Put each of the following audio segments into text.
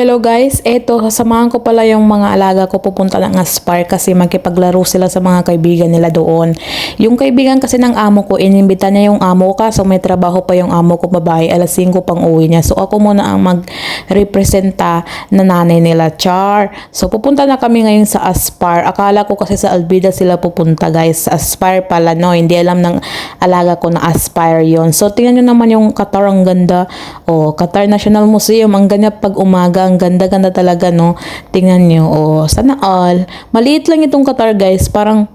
hello guys. Eto, samahan ko pala yung mga alaga ko pupunta ng Aspar kasi magkipaglaro sila sa mga kaibigan nila doon. Yung kaibigan kasi ng amo ko, inimbita niya yung amo ko kaso may trabaho pa yung amo ko babae. Alas 5 pang uwi niya. So ako muna ang mag-representa na nanay nila, Char. So pupunta na kami ngayon sa Aspar. Akala ko kasi sa Albida sila pupunta guys. Sa Aspar pala no. Hindi alam ng alaga ko na Aspire yon. So tingnan nyo naman yung Qatar ang ganda. O, Qatar National Museum. Ang ganda pag umaga. Ang ganda-ganda talaga no. Tingnan nyo. O, sana all. Maliit lang itong Qatar guys. Parang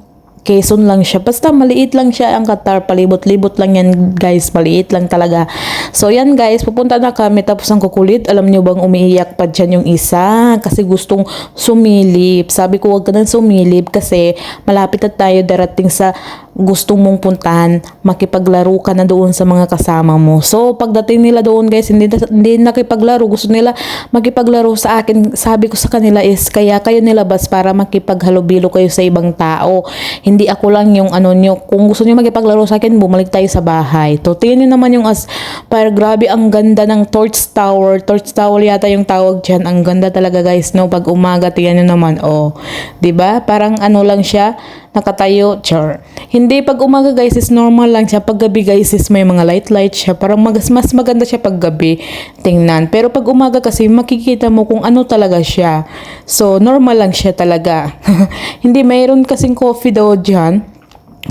Quezon lang siya. Basta maliit lang siya ang Qatar. Palibot-libot lang yan guys. Maliit lang talaga. So yan guys, pupunta na kami tapos ang kukulit. Alam nyo bang umiiyak pa dyan yung isa? Kasi gustong sumilip. Sabi ko wag ka nang sumilip kasi malapit na tayo darating sa gustong mong puntahan, makipaglaro ka na doon sa mga kasama mo. So, pagdating nila doon guys, hindi, hindi nakipaglaro. Gusto nila makipaglaro sa akin. Sabi ko sa kanila is, kaya kayo nilabas para makipaghalubilo kayo sa ibang tao. Hindi ako lang yung ano nyo. Kung gusto nyo makipaglaro sa akin, bumalik tayo sa bahay. To, tingnan nyo naman yung as, para grabe ang ganda ng Torch Tower. Torch Tower yata yung tawag dyan. Ang ganda talaga guys, no? Pag umaga, tingnan nyo naman, oh. ba Parang ano lang siya, nakatayo, char. Hindi pag umaga guys is normal lang siya. Pag gabi guys is may mga light light siya. Parang mag mas maganda siya pag gabi tingnan. Pero pag umaga kasi makikita mo kung ano talaga siya. So normal lang siya talaga. Hindi mayroon kasing coffee daw dyan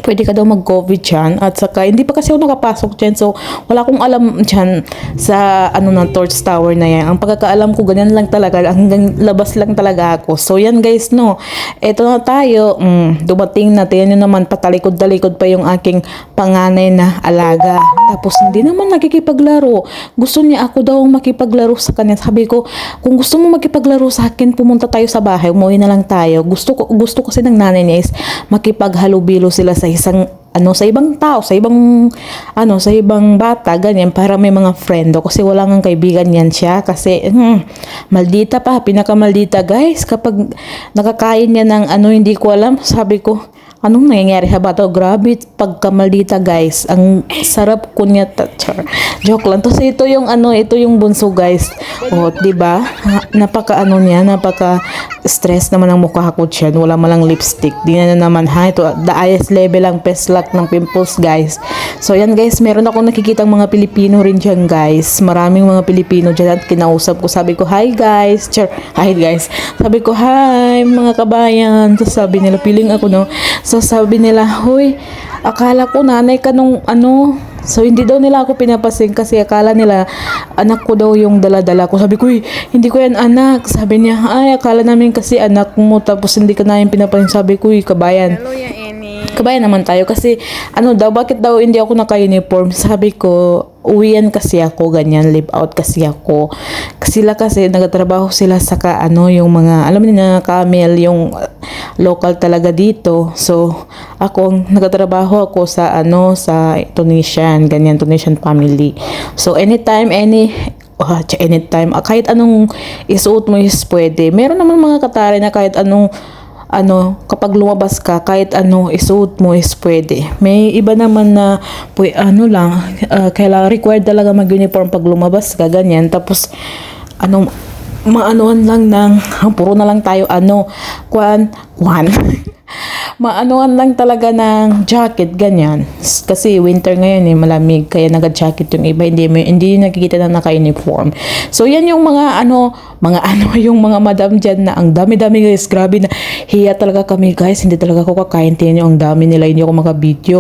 pwede ka daw mag-COVID dyan. At saka, hindi pa kasi ako nakapasok dyan. So, wala akong alam dyan sa, ano ng Torch Tower na yan. Ang pagkakaalam ko, ganyan lang talaga. Hanggang labas lang talaga ako. So, yan guys, no. Eto na tayo. Mm, dumating na. Tingnan nyo naman, patalikod-talikod pa yung aking panganay na alaga. Tapos, hindi naman nakikipaglaro. Gusto niya ako daw makipaglaro sa kanya. Sabi ko, kung gusto mo makipaglaro sa akin, pumunta tayo sa bahay. Umuwi na lang tayo. Gusto ko, gusto kasi ng nanay niya is makipaghalubilo sila sa isang ano sa ibang tao, sa ibang ano, sa ibang bata, ganyan para may mga friend kasi wala nang kaibigan yan siya kasi hmm, maldita pa, pinakamaldita guys kapag nakakain niya ng ano hindi ko alam, sabi ko Anong nangyayari sa bato? Grabe, pagkamaldita guys. Ang sarap ko niya. Char. Joke lang. Tapos ito yung ano, ito yung bunso guys. O, oh, di ba? Napaka ano niya, napaka stress naman ang mukha ko siya. Wala malang lipstick. Di na naman ha. Ito, the highest level ang peslak ng pimples guys. So yan guys, meron akong nakikitang mga Pilipino rin dyan guys. Maraming mga Pilipino dyan at kinausap ko. Sabi ko, hi guys. Char. Hi guys. Sabi ko, hi mga kabayan. Tapos sabi nila, piling ako no. So sabi nila, huy, akala ko nanay ka nung ano, So, hindi daw nila ako pinapasin kasi akala nila anak ko daw yung dala-dala ko. Sabi ko, hindi ko yan anak. Sabi niya, ay, akala namin kasi anak mo tapos hindi ka namin pinapasin. Sabi ko, kabayan. Hello, Annie. Kabayan naman tayo kasi ano daw, bakit daw hindi ako naka-uniform? Sabi ko, uwian kasi ako, ganyan, live out kasi ako. Sila kasi, nagtatrabaho sila sa ka, ano, yung mga, alam niyo na, camel, yung local talaga dito. So, ako, nagtatrabaho ako sa, ano, sa Tunisian, ganyan, Tunisian family. So, anytime, any, uh, anytime, kahit anong isuot mo is pwede. Meron naman mga katari na kahit anong ano, kapag lumabas ka, kahit ano, isuot mo is pwede. May iba naman na, pwe, ano lang, uh, kailangan required talaga mag-uniform pag lumabas ka, ganyan. Tapos, ano, maanuhan lang ng, puro na lang tayo, ano, kwan, kwan. maanuhan lang talaga ng jacket, ganyan. Kasi winter ngayon eh, malamig, kaya nag-jacket yung iba, hindi, hindi nakikita na naka-uniform. So, yan yung mga ano, mga ano, yung mga madam dyan na ang dami-dami guys, grabe na, hiya talaga kami guys, hindi talaga ako kakain, tingnan ang dami nila, hindi ako maka-video.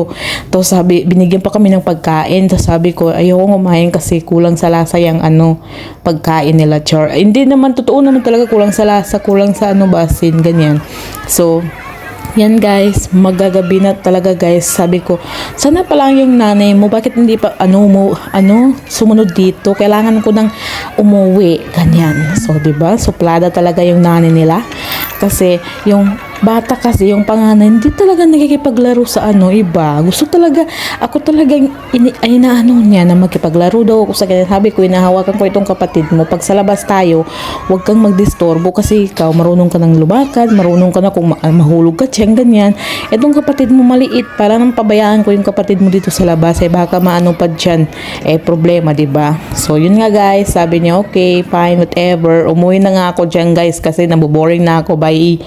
Tapos sabi, binigyan pa kami ng pagkain, tapos sabi ko, ayoko kumain kasi kulang sa lasa yung ano, pagkain nila, char. Hindi naman, totoo naman talaga kulang sa lasa, kulang sa ano, basin, ganyan. So, yan guys, magagabi na talaga guys. Sabi ko, sana pa lang yung nanay mo, bakit hindi pa ano mo, ano, sumunod dito? Kailangan ko nang umuwi, ganyan. So, 'di ba? Suplada talaga yung nanay nila. Kasi yung bata kasi yung panganay, hindi talaga nakikipaglaro sa ano, iba. Gusto talaga, ako talaga, ini, ay inaano niya na magkipaglaro daw ako sa kanya. Sabi ko, inahawakan ko itong kapatid mo. Pag sa labas tayo, huwag kang magdistorbo kasi ikaw, marunong ka ng lumakad, marunong ka na kung ma- mahulog ka, tiyang ganyan. Itong kapatid mo maliit, para nang pabayaan ko yung kapatid mo dito sa labas, eh baka maano pa dyan, eh problema, di ba? So, yun nga guys, sabi niya, okay, fine, whatever. Umuwi na nga ako dyan guys kasi naboboring na ako. Bye.